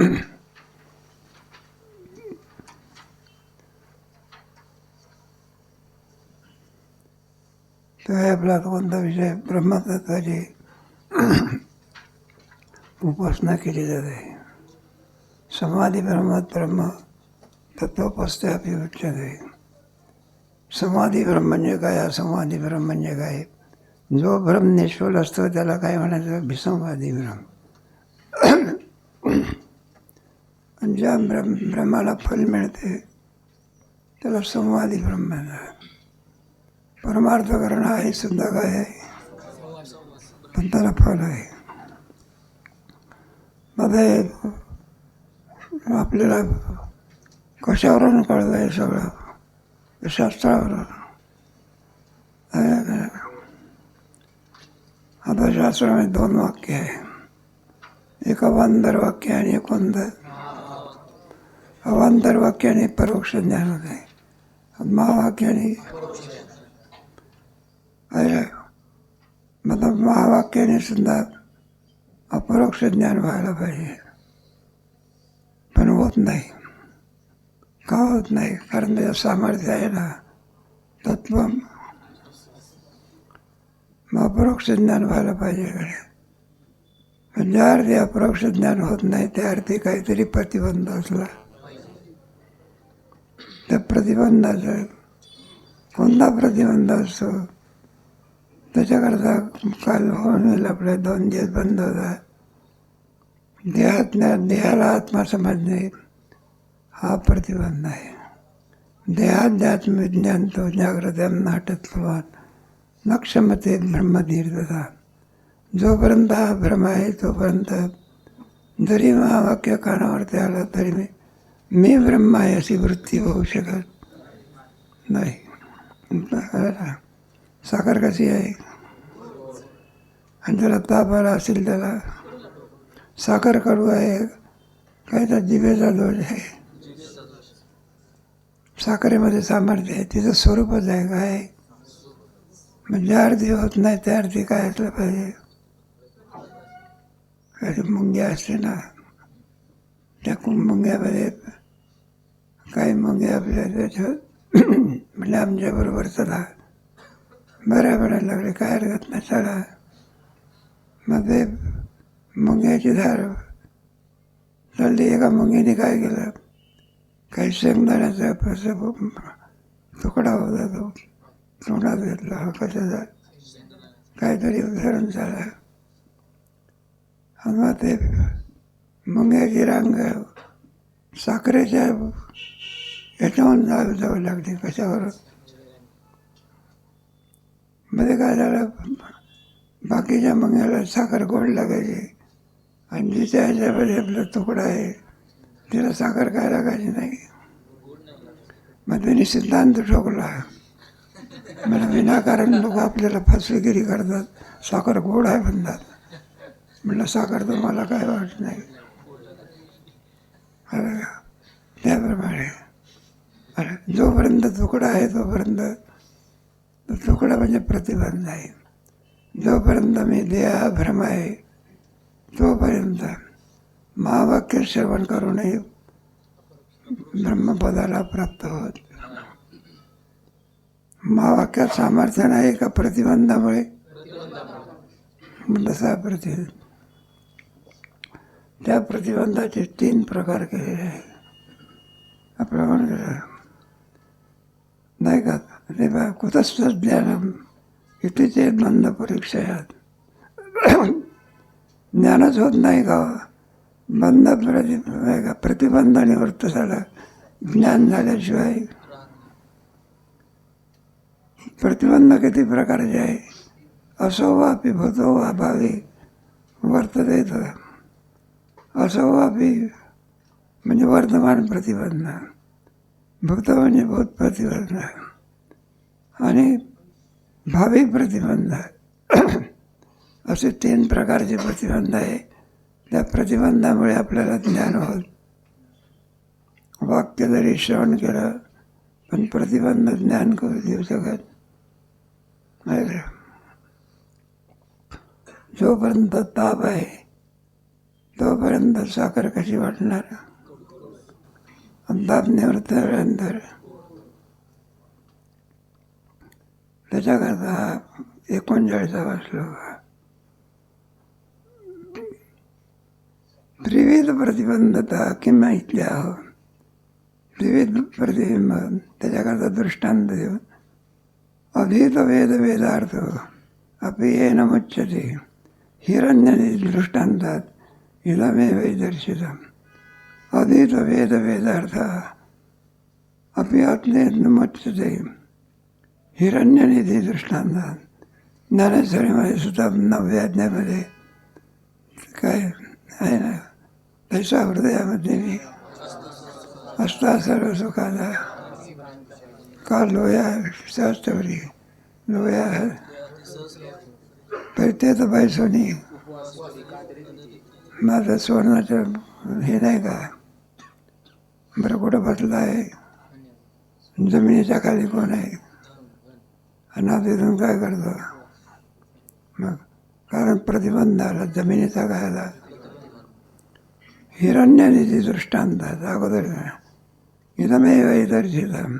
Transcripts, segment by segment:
तो आपला कोणता विषय ब्रह्मतत्वाची उपासना केली जाते. समाधी ब्रह्मात ब्रह्म तत्वपस्ते अपि उच्चते समाधी ब्रह्म म्हणजे काय? असमाधी ब्रह्म म्हणजे काय? जो भ्रम निष्फल असतो त्याला काय म्हणायचं? विसंवादी भ्रम ज्या ब्रह्म, ब्रह्माला फल मिळते संवादी ब्रह्म म्हणतात परमार्थकरण आहे सुद्धा काय आहे पण त्याला फल आहे मध्ये आपल्याला कशावरून कळलं आहे सगळं? शास्त्रावरून. आता शास्त्रामध्ये दोन वाक्य आहे. एक अवांतर वाक्य आणि एक कोणतं अवांतर वाक्याने परोक्ष ज्ञान होते. महावाक्याने मतलब महावाक्याने सुद्धा अपरोक्ष ज्ञान व्हायला पाहिजे. पण होत नाही. का होत नाही? कारण त्याचं सामर्थ्य आहे ना. तत्व. मग अपरोक्ष ज्ञान व्हायला पाहिजे. पण ज्या अर्थी अपरोक्ष ज्ञान होत नाही त्या अर्थी काहीतरी प्रतिबंध असला. त्या प्रतिबंधाचा कोणता प्रतिबंध असतो? त्याच्याकरता काल होऊन होईल आपले दोन दिवस बंद होता देहात देहाला आत्मा समजणे हा प्रतिबंध आहे. देहाध्यात्म विज्ञान तो जागृत नाटत्वान नक्षमते क्षमते जोपर्यंत हा भ्रम आहे तोपर्यंत जरी महावाक्य कानावरती आलं तरी मी मी ब्रह्म आहे अशी वृत्ती होऊ शकत नाही. साखर कशी आहे? आणि त्याला ताप आला असेल त्याला. साखर कडू आहे. काय तर जिभेचा दोष आहे. साखरेमध्ये सामर्थ्य आहे. तिचं स्वरूपच आहे. काय? मग ज्या अर्थी होत नाही त्या अर्थी काय असलं पाहिजे? काही मुंग्या असते ना. त्या मुंग्यामध्ये काही मुंग्या आपल्या त्याच्यात म्हणजे आमच्याबरोबर चला. बऱ्या म्हणायला लागले काय हरकत नाही चला. मग ते मुंग्याची धार चालली एका मुंगीने काय केलं? काही शेंगदाण्याचा कसं तुकडा होता तो तोंडात घेतला हा कशाचा? काहीतरी उदाहरण झालं. आणि मग ते मुंग्याची रांग साखरेच्या याच्याहून जाऊ जावं लागते. कशावर? मध्ये काय झालं? बाकीच्या मंग्याला साखर गोड लागायची. आणि जिच्या ह्याच्यामध्ये आपला तुकडा आहे. तिला साखर काय लागायची नाही. मग त्यांनी सिद्धांत ठोकला. मला विनाकारण लोक आपल्याला फसवेगिरी करतात. साखर गोड आहे म्हणतात. म्हटलं साखर तर मला काय वाटत नाही? अरे त्याप्रमाणे. जोपर्यंत तुकडा आहे, तोपर्यंत तो तुकडा म्हणजे प्रतिबंध आहे. जोपर्यंत मी देहा भ्रम आहे, तोपर्यंत महावाक्य श्रवण करूनही ब्रह्मपदाला प्राप्त होत महावाक्यात सामर्थ्य नाही का प्रतिबंधामुळे. तसा प्रतिबंध त्या प्रतिबंधाचे तीन प्रकार केलेले आहे आपलं नाही का? अरे बा कुतस्थ ज्ञानम. इथे ते मंद आहेत ज्ञानच होत नाही का? बंद प्रति नाही का? प्रतिबंध निवृत्त झालं. ज्ञान झाल्याशिवाय प्रतिबंध किती प्रकारचे आहे? असो वापी भूतो वा भावी वर्तते असो वापी म्हणजे वर्तमान प्रतिबंध. भूतवाणी म्हणजे भूत प्रतिबंध आणि भावी प्रतिबंध असे तीन प्रकारचे प्रतिबंध आहे. त्या प्रतिबंधामुळे आपल्याला ज्ञान होत वाक्य जरी श्रवण केलं पण प्रतिबंध ज्ञान करू देऊ शकत नाही. जोपर्यंत ताप आहे तोपर्यंत साखर कशी वाटणार? निवृत्त झाल्यानंतर त्याच्याकरता हा एकोणचाळीसावा श्लोक हा. त्रिविध प्रतिबंधता किंवा इथल्या हो विविध प्रतिबिंब त्याच्याकरता दृष्टांत देऊन अभीत वेद वेदार्थ अपि येन मुच्यते हिरण्यने दृष्टांतात इदमे वैदर्शितम अधीत वेद वेदार्थ अपि आत्मेन मुच्यते हिरण्यनिधी दृष्टांतात ज्ञानेश्वरीमध्ये सुद्धा नव्याज्ञामध्ये काय आहे ना तैसा हृदयामध्ये मी असता सर्व सुखाचा का लोया सहस्तवरी लोया तर ते तर बाई सोनी माझं सुवर्णाचं हे नाही का बरं कुठं बसला आहे जमिनीच्या खाली कोण आहे आणि आता काय करतो? मग कारण प्रतिबंध आला जमिनीचा काय आला हिरण्यनिधी आहे अगोदर इदमेव दर्शितम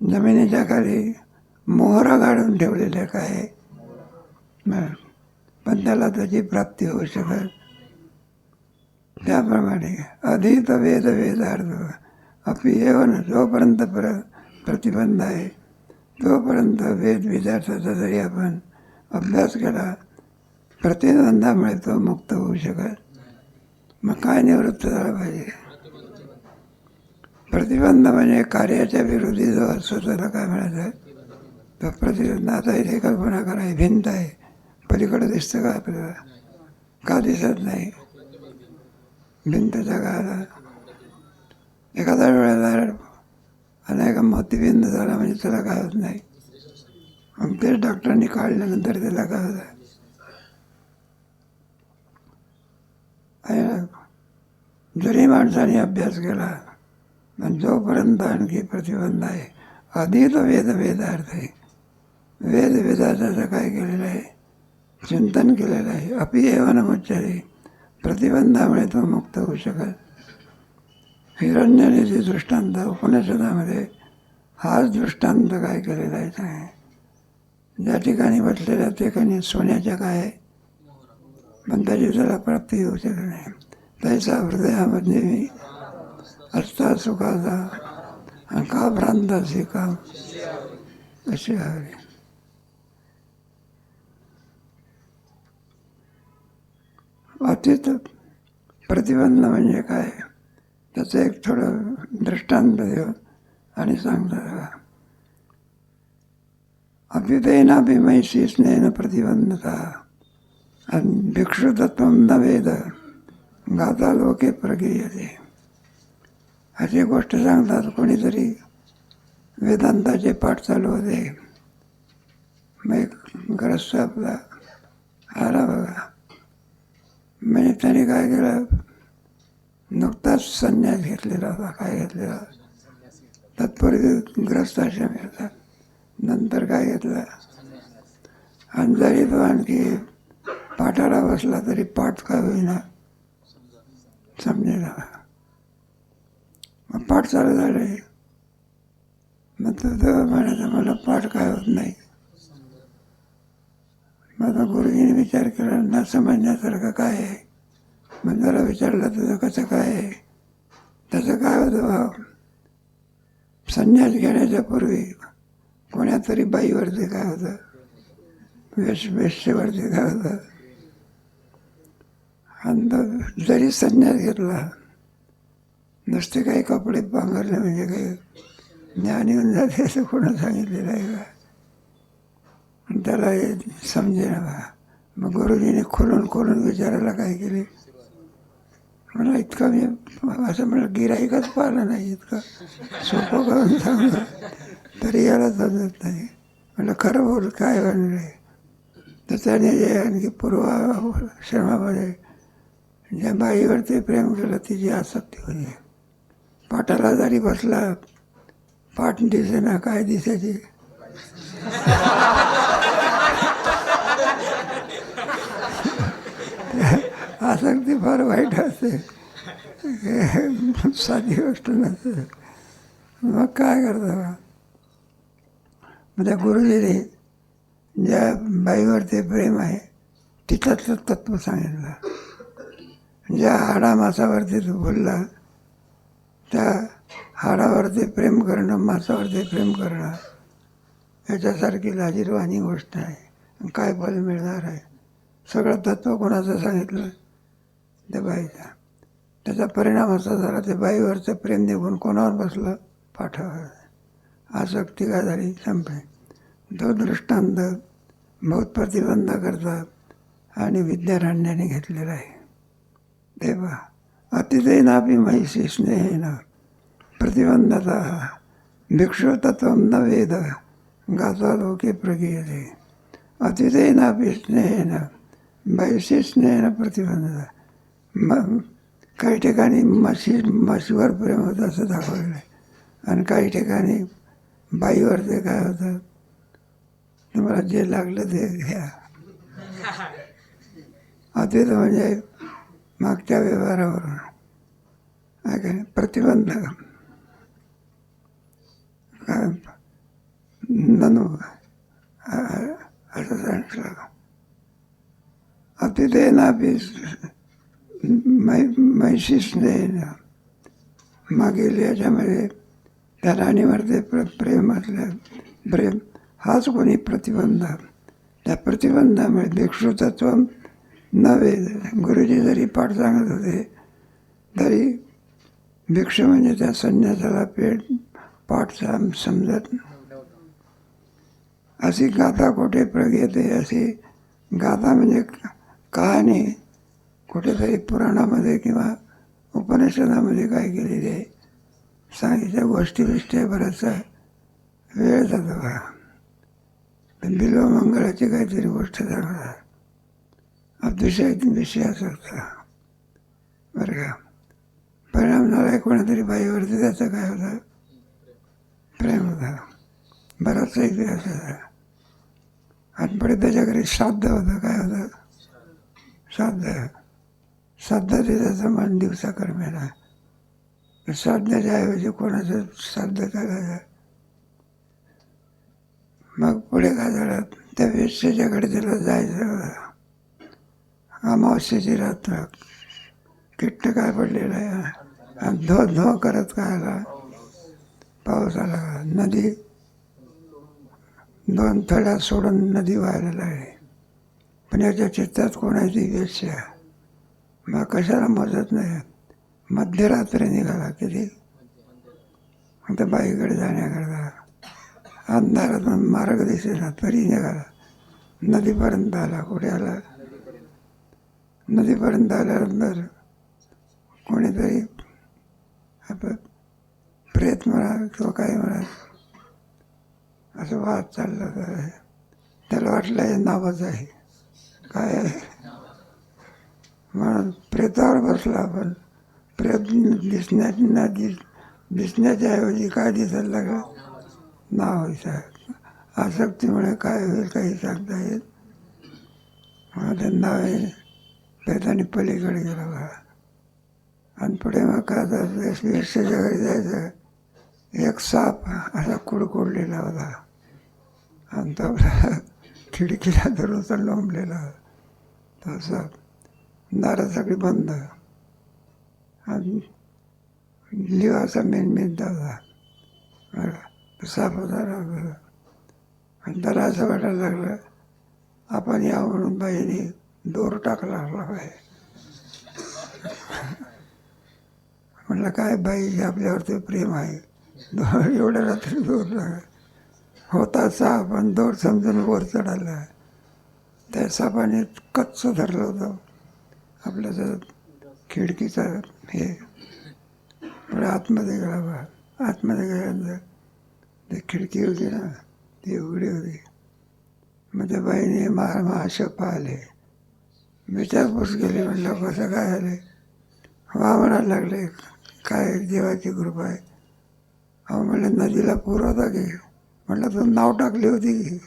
जमिनीच्या खाली मोहरा काढून ठेवलेल्या काय मग पण त्याला त्याची प्राप्ती होऊ शकत त्याप्रमाणे अधित वेद वेदार्थ अपि येऊन जोपर्यंत प्र प्रतिबंध आहे तोपर्यंत वेद विद्यार्थ्याचा जरी आपण अभ्यास केला प्रतिबंधामुळे तो मुक्त होऊ शकत मग काय निवृत्त झालं पाहिजे? प्रतिबंध म्हणजे कार्याच्या विरोधी जो असतो त्याला काय म्हणायचं तो प्रतिबंध आता इथे कल्पना करा भिंत आहे. पलीकडे दिसतं का आपल्याला? का दिसत नाही? भिंतच्या काळाला एखाद्या वेळेला अनेक मोतीबिंद झाला म्हणजे त्याला काय होत नाही मग तेच डॉक्टरांनी काढल्यानंतर त्याला काय होतं आहे जरी माणसाने अभ्यास केला पण जोपर्यंत आणखी प्रतिबंध आहे अधिक वेद वेदार्थ आहे वेद वेदार्थाचं काय केलेलं आहे चिंतन केलेलं आहे अपि एवं मुच्चारी प्रतिबंधामुळे तो मुक्त होऊ शकत हिरण्यने जे दृष्टांत उपनिषदामध्ये हाच दृष्टांत काय केलेला आहे ज्या ठिकाणी बसलेल्या ठिकाणी सोन्याच्या काय पण त्याची त्याला प्राप्ती होऊ शकत नाही. त्याचा हृदयामध्ये मी असता सुखाचा का भ्रांत असे काम असे हवे? अतिथ प्रतिबंध म्हणजे काय त्याचं एक थोडं दृष्टांत देऊ आणि सांगणार अभ्युदयना भीमैशी स्नेह प्रतिबंधता. आणि भिक्षुतत्व न वेद. गाता लोके प्रगीयते. अशी गोष्ट सांगतात कोणीतरी वेदांताचे पाठ चालू होते. मग एक ग्रस्त आपला आला बघा. म्हणजे त्याने काय केलं? नुकताच संन्यास घेतलेला होता. काय घेतलेला? तत्पूर्वी ग्रस्त आश्रम मिळतात. नंतर काय घेतलं? आणि जरी तो आणखी पाठाला बसला तरी पाठ काय होईना. समजेना. मग पाठ चालू झाले. मग तो तेव्हा म्हणायचा मला पाठ काय होत नाही. मग गुरुजीने विचार केला न समजण्यासारखं काय आहे? मंदाला विचारलं तुझं कसं काय? आहे त्याचं काय होतं भाव संन्यास घेण्याच्या पूर्वी कोणातरी बाईवरती काय होतं? वेश वेशेवरती काय होतं? आणि जरी संन्यास घेतला नुसते काही कपडे पांघरले म्हणजे काही ज्ञान येऊन जाते असं कोणा सांगितलेलं आहे का? त्याला हे समजेना बा. मग गुरुजीने खोलून खोलून विचारायला काय केले? मला इतकं मी असं म्हणलं गिराईकच पाहिलं नाही इतकं सोपं करून सांगलं. तरी याला समजत नाही. म्हणलं खरं बोल काय म्हणलं आहे? तर त्याने जे आणखी पूर्वाश्रमामध्ये ज्या बाईवरती प्रेम केलं तिची आसक्ती होती. पाटाला जरी बसला पाठ दिसेना काय दिसायची? आसक्ती फार वाईट असते. साधी गोष्ट नसते. मग काय करता मग त्या गुरुजीने ज्या बाईवरती प्रेम आहे तिच्यातलं तत्व सांगितलं. ज्या हाडामासावरती तू बोलला त्या हाडावरती प्रेम करणं मासावरती प्रेम करणं याच्यासारखी लाजीरवाणी गोष्ट आहे. काय फल मिळणार आहे? सगळं तत्व कोणाचं सांगितलं? त्या बाईचा. त्याचा परिणाम असा झाला ते बाईवरचं प्रेम निघून कोणावर बसलं? पाठावर. आसक्ती काय झाली? संपली. तो दृष्टांत बहुत प्रतिबंध करतात आणि विद्यारण्याने घेतलेला आहे. देवा अतिथय नापी महिषी स्नेहेन प्रतिबंधता भिक्षुतत्व न वेद गाता लोके प्रगीयते. अतिथय नापी स्नेहेन महिषी स्नेहेन प्रतिबंधता. मग काही ठिकाणी म्हशी म्हशीवर प्रेम होतं असं दाखवलेलं आहे आणि काही ठिकाणी बाईवर ते काय होतं तुम्हाला जे लागलं ते घ्या. अद्वैत म्हणजे मागच्या व्यवहारावरून. काय प्रतिबंध. काय? ननु. अ- असं सांगितलं. मै म्हैशी स्नेह मागील याच्यामध्ये त्या राणीवरती प्र प्रेम असलं प्रेम। हाच कोणी प्रतिबंध। त्या प्रतिबंधामुळे भिक्षुतत्व नव्हे गुरुजी जरी पाठ सांगत होते। तरी भिक्षु म्हणजे त्या संन्यासाला पेट पाठ समजत अशी गाथा कोठे प्रगेते? अशी गाथा म्हणजे कहाणी कुठेतरी पुराणामध्ये किंवा उपनिषदामध्ये काय केलेली आहे सांगितल्या गोष्टी बिष्टी बराचसा वेळ जातो का बिल्व मंगळाची काहीतरी गोष्ट सांगणार अतिशय विषय असा बरं का? परिणाम झाला आहे कोणातरी बाईवरती त्याचं काय होतं? प्रेम होता. बराचसा इतिहास होता. आणि पुढे त्याच्या घरी श्राद्ध होतं. काय होतं? श्राद्ध. श्राद्धाचे मान दिवसा करमेला श्राद्धाच्या ऐवजी कोणाचं श्राद्ध करायचं मग पुढे काय झालं? त्या वेश्याच्याकडे त्याला जायचं. अमावस्येची रात्र. किट्ट काय पडलेलं आहे? आणि धो धो करत काय आला? पाऊस आला. नदी. दोन थड्या सोडून नदी व्हायला लागली. पण याच्या चित्तात कोणाची वेश्या? मग कशाला मोजत नाही? मध्यरात्री निघाला किती? त्या बाईकडे जाण्याकरता अंधारातून मार्ग दिसेना तरी निघाला. नदीपर्यंत आला कुठे आला? नदीपर्यंत आल्यानंतर कोणीतरी आपलं प्रेत म्हणा किंवा काही म्हणा असं वाद चालला तर त्याला वाटलं हे नावच आहे. काय आहे? म्हणून प्रेतावर बसला आपण. प्रेत दिसण्याची ना दिस दिसण्याच्या ऐवजी काय दिसायला लागलं? नाव साहेब. आसक्तीमुळे काय होईल काही सांगता येत? म्हणून ते नाव आहे प्रेताने पलीकडे गेला बघा. आणि पुढे मग काय झालं घरी जायचं? एक साप असा कुडकुडलेला होता. आणि तो खिडकीला धरून लोंबलेला होता. तो साप. दारं सगळी बंद. आणि लिवाचा मेन मेन दादा साफ तो होता राग आणि त्याला असं वाटायला लागलं. आपण या म्हणून बाईने दोर टाकला आहे म्हटलं काय बाई आपल्यावरती प्रेम आहे. दोर एवढ्या रात्री दोर लागला होता साप आणि दोर समजून वर चढायला त्या सापाने कच्च धरलं होतं. आपलं जर खिडकीचा हे पुढे आतमध्ये गेला बा आतमध्ये गेल्यानंतर ते खिडकी होती ना ती उघडी होती. मग त्या बाईने मार महाशय पाहिले. विचारपूस केली म्हटलं कसं काय झाले? वा म्हणायला लागले काय देवाची कृपा आहे. अहो म्हणलं नदीला पूर होता की? म्हटलं तू नाव टाकली होती की?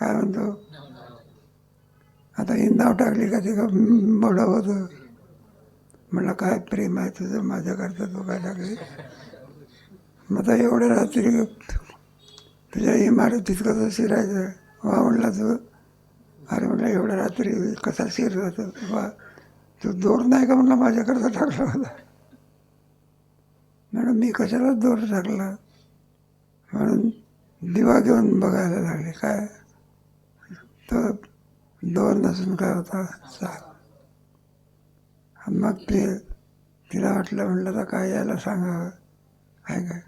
काय म्हणतो? आता ही नाव टाकली का ते का मोठं होतं म्हणलं काय प्रेम आहे तुझं? माझ्याकरता तू काय लागले मग आता एवढ्या रात्री तुझ्या इमारतीत कसं शिरायचं? वा म्हणला तू अरे म्हटलं एवढ्या रात्री कसा शिर होतो वा तू दोर नाही का म्हटलं माझ्याकरता टाकला होता? मॅडम मी कशाला दोर टाकला? म्हणून दिवा घेऊन बघायला लागले. काय? तर दोन नसून काय होता सात मग ते तिला वाटलं म्हटलं तर काय यायला सांगावं काय काय?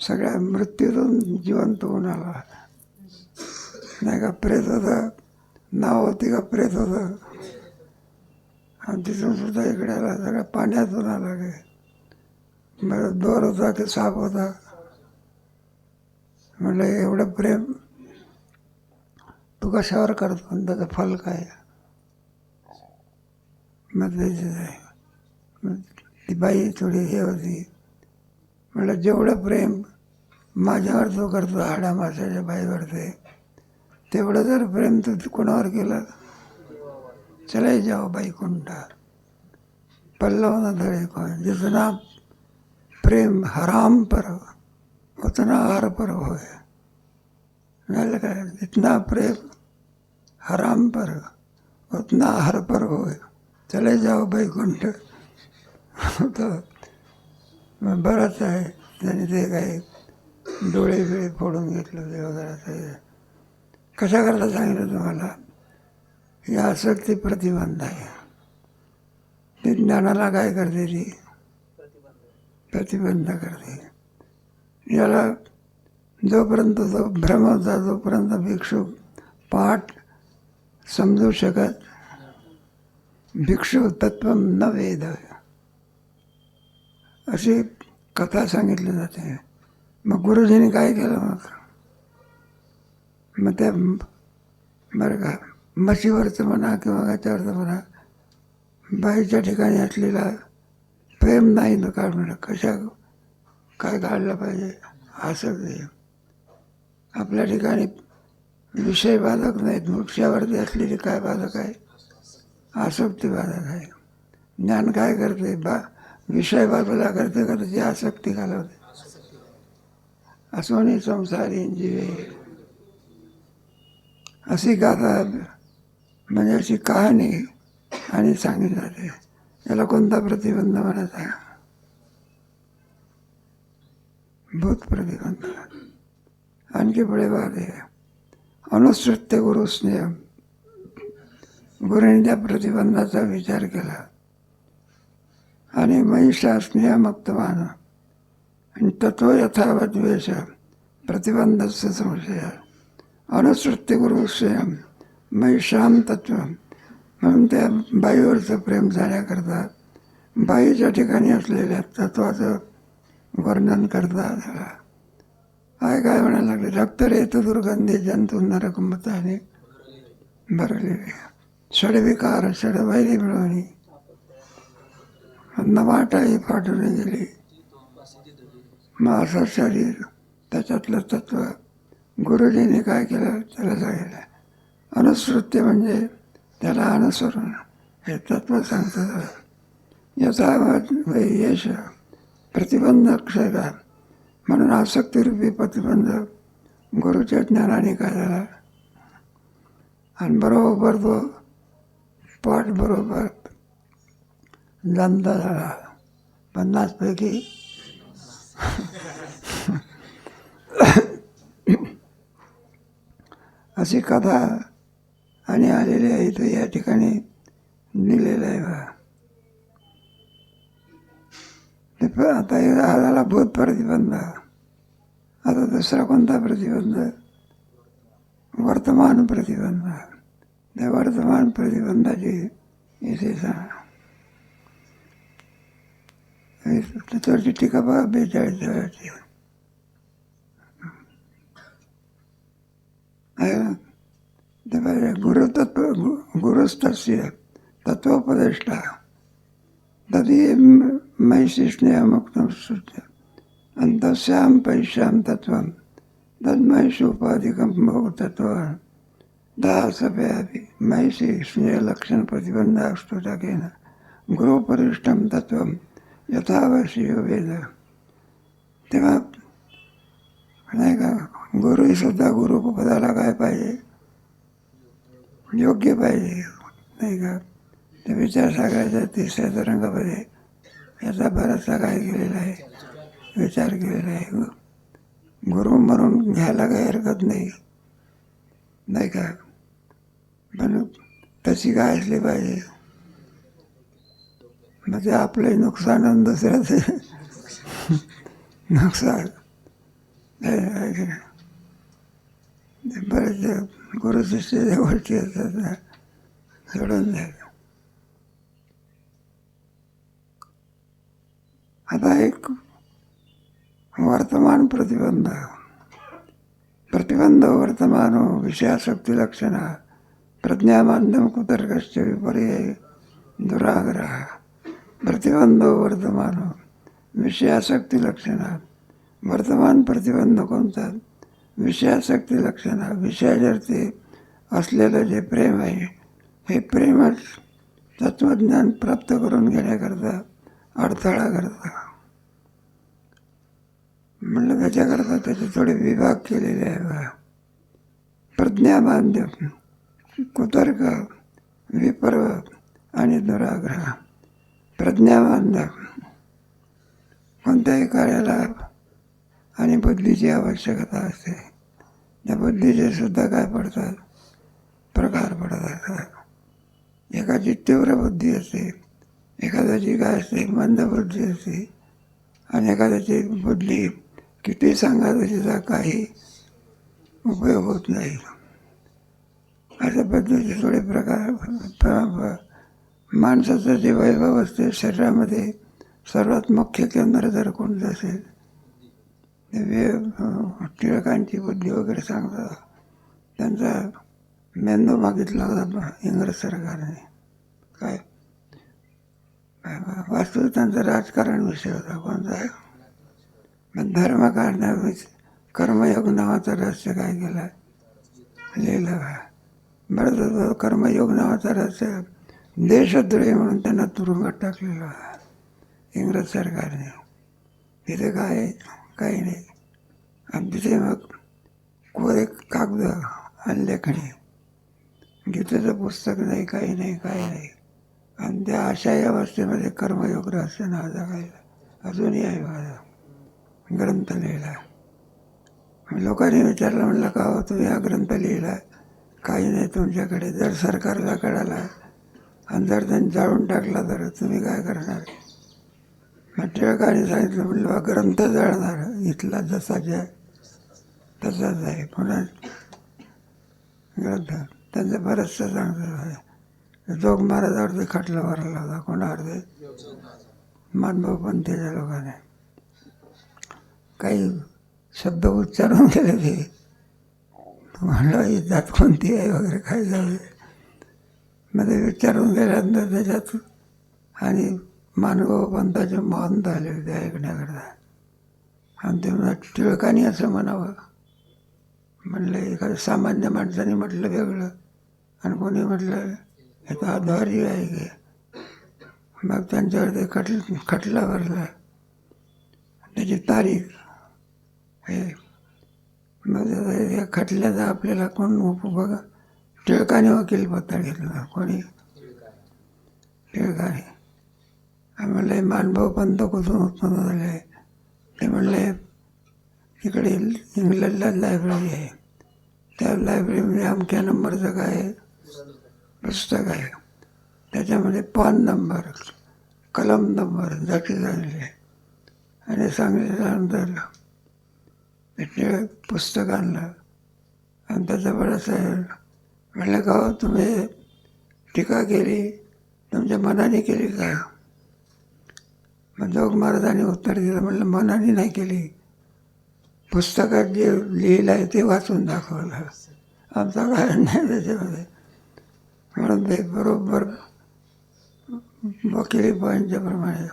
सगळ्या मृत्यूतून जिवंत होऊन आला. नाही का? प्रेत होतं. नाव होती का? प्रेत होतं. आणि तिथून सुद्धा इकडे आला. सगळ्या पाण्यातून आला काय? बरं दोर होता की साप होता? म्हटलं एवढं प्रेम तू कशावर करतो आणि त्याचं फल काय? मग ती बाई थोडी हे होती. म्हटलं जेवढं प्रेम माझ्यावर तो करतो हाडा माशाच्या बाईवर ते तेवढं जर प्रेम तू कोणावर केलं चले जाओ बाई कोणता पल्लव न धड़े को जितना प्रेम हराम पर उतना हर पर होय. झालं काय जितना प्रेम हराम पर हो, उतना हर पर होय चले जाओ बैकुंठ तो बरंच आहे त्याने ते काही डोळे बिळे फोडून घेतलं ते वगैरे कशा करता सांगितलं तुम्हाला ही आसक्ती प्रतिबंध आहे ती ज्ञानाला काय करते ती प्रतिबंध करते याला जोपर्यंत तो भ्रम होता तोपर्यंत भिक्षू पाठ समजू शकत भिक्षू तत्व न वेद. अशी कथा सांगितली जाते. मग गुरुजींनी काय केलं मग मग त्या बरं का म्हशीवरचं म्हणा किंवा याच्यावरचं म्हणा बाईच्या ठिकाणी असलेला प्रेम नाही ना म्हणा कशा काय काढलं पाहिजे? असं ते. आपल्या ठिकाणी विषय बाधक नाहीत. मोक्षावरती असलेली काय बाधक आहे? आसक्ती बाधक आहे. ज्ञान काय करते? बा विषय बाजूला करते का त्याची आसक्ती घालवते? असोनी संसारी जीवे. अशी गाथा म्हणजे अशी कहाणी आणि सांगितली जाते. याला कोणता प्रतिबंध म्हणायचा? भूत प्रतिबंध. आणखी पुढे वादे अनुसृत्य गुरु स्नेह. गुरुने त्या प्रतिबंधाचा विचार केला. आणि महिषा स्नेहमुक्तमान आणि तत्व यथावद्वेष प्रतिबंधस्य संशय. अनुसृत्य गुरु स्नेहम महिषाम तत्व. म्हणून त्या बाईवरचं प्रेम जाण्याकरता बाईच्या ठिकाणी असलेल्या तत्वाचं वर्णन करता झाला काय काय म्हणायला लागले? रक्तरेत दुर्गंधी जंतू नरकमताने भरलेले. षडविकार षडवैरी मिळवणी. नवाटाही फाटून गेली. माझं शरीर त्याच्यातलं तत्व. गुरुजीने काय केलं? त्याला सांगितलं. अनुसृत्य म्हणजे त्याला अनुसरून हे तत्व सांगतं याचा म्हणजे यश प्रतिबंध क्षेत्र म्हणून आसक्तीरूपी प्रतिबंध गुरुच्या ज्ञानाने काय झाला आणि बरोबर तो पाठ बरोबर दंत झाला. पन्नासपैकी अशी कथा आणि आलेली आहे इथं या ठिकाणी दिलेलं आहे. बा ते प- आता हे झाला भूत प्रतिबंध आता दुसरा कोणता प्रतिबंध वर्तमान प्रतिबंध त्या वर्तमान प्रतिबंधाची इथे सांग त्याच्यावरची टीका बघा बेचाळीस आहे ना ते पाहिजे गुरुतत्व गु- गुरुस्तस्य तत्वोपदेष्टा तदी मैशी स्नेहमुक्तं सूच्य आणि तस्यां पैशां तत्त्वं तन्मयशोपाधिकं बहु तत्त्व दहा सभयापि महिषी स्नेहलक्षण प्रतिबंध असतो टाकेन गुरुपरिष्ठम तत्व यथावशी वेद तेव्हा नाही का गुरुही सुद्धा गुरुपदाला काय पाहिजे योग्य पाहिजे नाही का ते विचारसागराच्या तिसऱ्या तरंगामध्ये याचा बराचसा काय केलेला आहे? विचार केलेला आहे. गुरु म्हणून घ्यायला काही हरकत नाही. नाही का? पण तशी काय असली पाहिजे? म्हणजे आपलंही नुकसान आणि दुसऱ्याचं नुकसान. आहे की नाही? बरेच गुरुशिष्याच्या गोष्टी असतात ना. सोडून द्यायचं आता एक वर्तमान प्रतिबंध. प्रतिबंध वर्तमानो हो, विषयाशक्ती लक्षण. प्रज्ञामाध्यम कुतर्कश्च विपर्य दुराग्रह. प्रतिबंध वर्तमानो हो, विषयाशक्ती लक्षण. वर्तमान प्रतिबंध कोणता? विषयासक्ती लक्षण. विषयावरती असलेलं जे प्रेम आहे हे प्रेमच तत्त्वज्ञान प्राप्त करून घेण्याकरता अडथळा करता म्हणलं त्याच्याकरता त्याचे थोडे विभाग केलेले आहे बघा प्रज्ञामाध्यम कुतर्क विपर्व आणि दुराग्रह. प्रज्ञामाध्यम कोणत्याही कार्याला आणि बुद्धीची आवश्यकता असते. त्या बुद्धीचे सुद्धा काय पडतात? प्रकार पडत असतात एकाची तीव्र बुद्धी असते. एखाद्याची काय असते मंद बुद्धी असते आणि एखाद्याची बुद्धी किती सांगा त्याचा काही उपयोग होत नाही. अशा पद्धतीचे थोडे प्रकार माणसाचं जे वैभव असते शरीरामध्ये सर्वात मुख्य केंद्र जर कोणतं असेल ते वे टिळकांची बुद्धी वगैरे सांगतात. त्यांचा मेंदू मागितला होता इंग्रज सरकारने. काय? वास्तू त्यांचं राजकारण विषय होता कोणता आहे मग धर्म काढण्याविषयी कर्मयोग नावाचं रहस्य काय केलं लिहिलं बरं कर्मयोग नावाचा रहस्य देशद्रोही म्हणून त्यांना तुरुंगात टाकलेला होता इंग्रज सरकारने. तिथे काय काही नाही. आणि तिथे मग कोरे कागद आणि लेखणी. गीतेचं पुस्तक नाही काही नाही काही नाही. आणि त्या अशा या अवस्थेमध्ये कर्मयोग रहस्य नावाचा काय अजूनही आहे माझा. ग्रंथ लिहिला लोकांनी विचारलं म्हणलं का हो तुम्ही हा ग्रंथ लिहिला काही नाही तुमच्याकडे. जर सरकारला कळाला आणि जर त्यांनी जाळून टाकला तर तुम्ही काय करणार? मग टिळकाने सांगितलं म्हणलं बा ग्रंथ जळणार. इथला जसा जे तसाच आहे. पुन्हा ग्रंथ. त्यांचं बरंचसं चांगलं आहे जोग महाराजावरती खटला भरला होता कोणावरती मानभाऊ त्याच्या लोकांनी. काही शब्द उच्चारून गेले ते म्हणलं ही जात कोणती आहे? वगैरे काय जाऊ दे. मग ते विचारून गेल्यानंतर त्याच्यात आणि मानव पंताचे महंत झाले होते ऐकण्याकरता. आणि ते म्हणा टिळकाने असं म्हणावं. म्हणलं एखादं सामान्य माणसाने म्हटलं वेगळं आणि कोणी म्हटलं हे तर आहे की? मग त्यांच्यावर ते खटल खटला भरला. त्याची तारीख. हे. मग या खटल्याचा आपल्याला कोण उप बघा. टिळकाने वकील पत्ता घेतला. कोणी? टिळकाने. म्हणलं मानभाव मानभाऊ पंत कुठून उत्पन्न झाले आहे. ते म्हणले तिकडे इंग्लंडला लायब्ररी आहे. त्या लायब्ररीमध्ये अमक्या नंबरचं काय आहे? पुस्तक आहे. त्याच्यामध्ये पान नंबर कलम नंबर जटी झालेले आहे. आणि सांगितल्यानंतर ते पुस्तक आणलं. आणि त्याचा बरंचसं म्हणलं का तुम्ही टीका केली? तुमच्या मनाने केली का? मग जोग महाराजांनी उत्तर दिलं. म्हणलं मनाने नाही केली. पुस्तकात जे लिहिलं आहे ते वाचून दाखवलं. आमचा कारण नाही त्याच्यामध्ये. म्हणून ते बरोबर. वकिली पॉईंटच्याप्रमाणे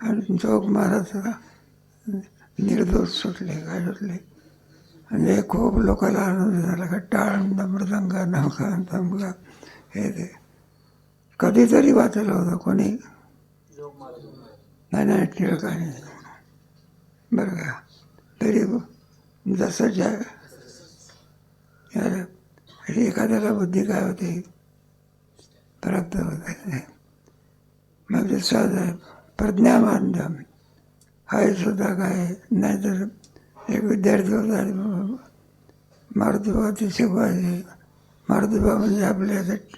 आणि जोग महाराज निर्दोष सुटले काय सुटले? म्हणजे खूप लोकांना आनंद झाला का टाळ मृदंग नमका तमका हे ते. कधीतरी वाचलं होतं कोणी? नाही नाही टिळकाने बरं का. तरी जसं ज्या एखाद्याला बुद्धी काय होती? प्राप्त होते मग ते म्हणजे सहज आहे प्रज्ञा माध्यम सुद्धा काय नाहीतर एक विद्यार्थी होता मारुतीबाबा ते शिकवायचे मारुतीबाबा म्हणजे आपल्या याच्यात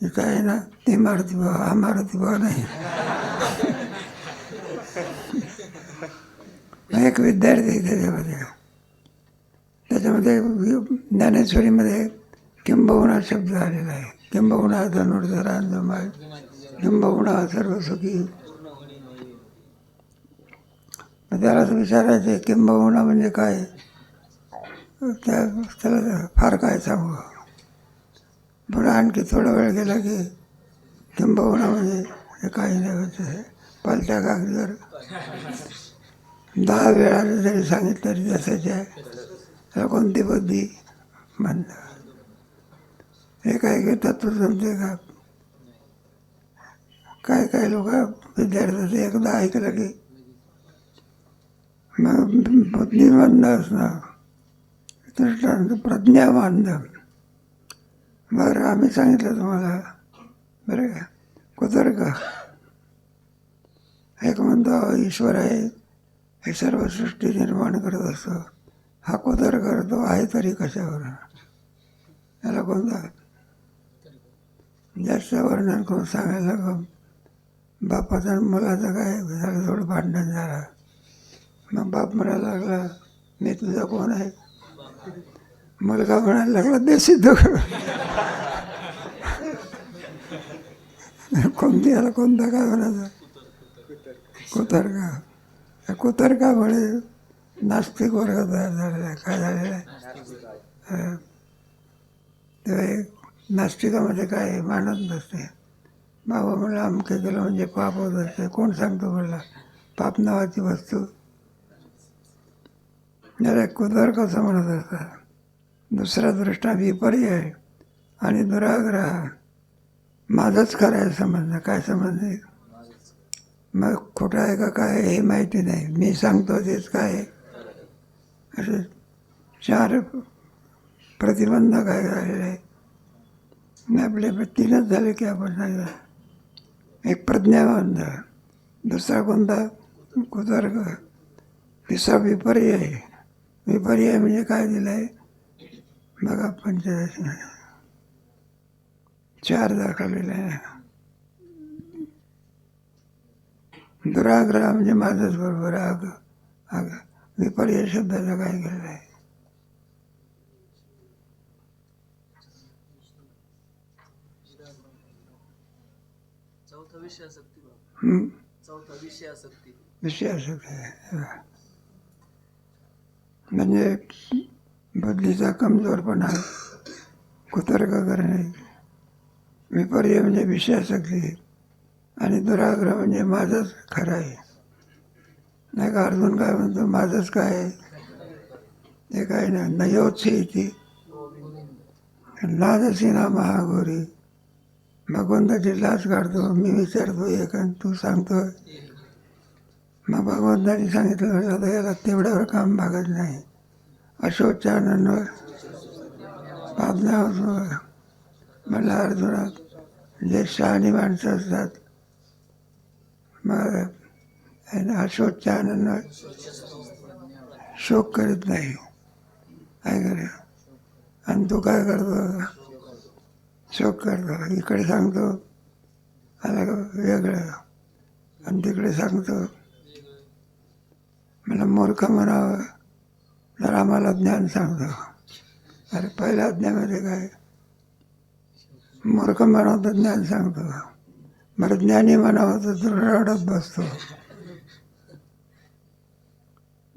इथं आहे ना ते मारुतीबाबा हा मारुतीबाबा नाही. एक विद्यार्थी त्याच्यामध्ये. त्याच्यामध्ये ज्ञानेश्वरीमध्ये किंबहुना शब्द आलेला आहे. किंबहुना धनुर्धरा जमाय किंबहुना सर्व सुखी त्याला असं विचारायचे किंबहुना म्हणजे काय त्या त्याला फार काय सांगू पण आणखी थोडा वेळ गेला की किंबहुना म्हणजे हे काही नाही होतं पालत्या कागदीवर दहा वेळा जरी सांगितलं तरी जसायचे आहे त्याला कोणती बुद्धी म्हणतात हे काय घेतात समजे का? काय काय लोक विद्यार्थ्याचं एकदा ऐकलं की मग बुद्धिमंद असणं दृष्टांत प्रज्ञावांध बरं आम्ही सांगितलं तुम्हाला. बरं का? कुतर्क एक म्हणतो ईश्वर आहे हे सर्व सृष्टी निर्माण करत असतो. हा कुदर करतो आहे तरी कशावर? याला कोणता? जास्त वर्णन करून सांगायला का बापाचं आणि मुलाचं काय झालं थोडं भांडण झालं. मग बाप म्हणायला लागला मी तुझा कोण आहे? मुलगा म्हणायला लागला बेसिद्ध कर कोणती आला कोणता काय म्हणायचं? कुतरका. कुतरका म्हणे नास्तिक वर्ग तयार झालेला आहे. काय झालेला आहे? तेव्हा एक नास्तिकामध्ये म्हणजे काय आहे? मानत नसते. बाबा म्हणला अमके केलं म्हणजे पाप होत असते कोण सांगतो म्हणला पाप नावाची वस्तू. जरा कुदर असं म्हणत असतात? दुसरा दृष्टा विपर्य आणि दुराग्रह. माझंच खरं आहे समजणं काय समजणे मग खोटं आहे का काय हे माहिती नाही. मी सांगतो तेच काय असे चार प्रतिबंध काय झालेले आहे आणि आपले तीनच झाले की आपण सांगितलं एक प्रज्ञाबंध दुसरा कोणता? कुतर्क तिसरा विपर्य विपर्य म्हणजे काय दिलं आहे बघा पंचदश चार दाखवलेले आहे. दुराग्रह म्हणजे माझंच बरोबर. आग आग विपर्य शब्दाचं काय केलेलं आहे विषय आसक्ती बाबा? चौथा विषय आसक्ती. विषय असं काय म्हणजे बुद्धीचा कमजोरपणा कुतर्क करणे. विपर्य म्हणजे विषयासक्ती आणि दुराग्रह म्हणजे माझंच खरं आहे. नाही का? अर्जुन काय म्हणतो? माझंच काय आहे? ते काय नाही. नयोत्से इथे लाजसी ना महागोरी. भगवंताची लाच काढतो मी विचारतो एक आणि तू सांगतो मग भगवंतानी सांगितलं आता याला तेवढ्यावर काम भागत नाही. अशोचानंदवर पापना मला अर्जुनात जे शहाणी माणसं असतात. मग आनंदात शोक करीत नाही. काय करे आणि तू काय करतो? शोक करतो. इकडे सांगतो. आला वेगळं. आणि तिकडे सांगतो. मला मूर्ख म्हणावं. तर आम्हाला ज्ञान सांगतो. अरे पहिल्या अज्ञानामध्ये काय? मूर्ख म्हणावं तर ज्ञान सांगतो. मला ज्ञानी म्हणावं तर रडत बसतो.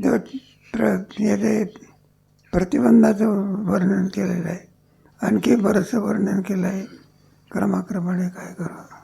तेव्हा प्र प्रतिबंधाचं वर्णन केलेलं आहे. आणखी बरंचसं वर्णन केलं आहे क्रमाक्रमाने काय करावं?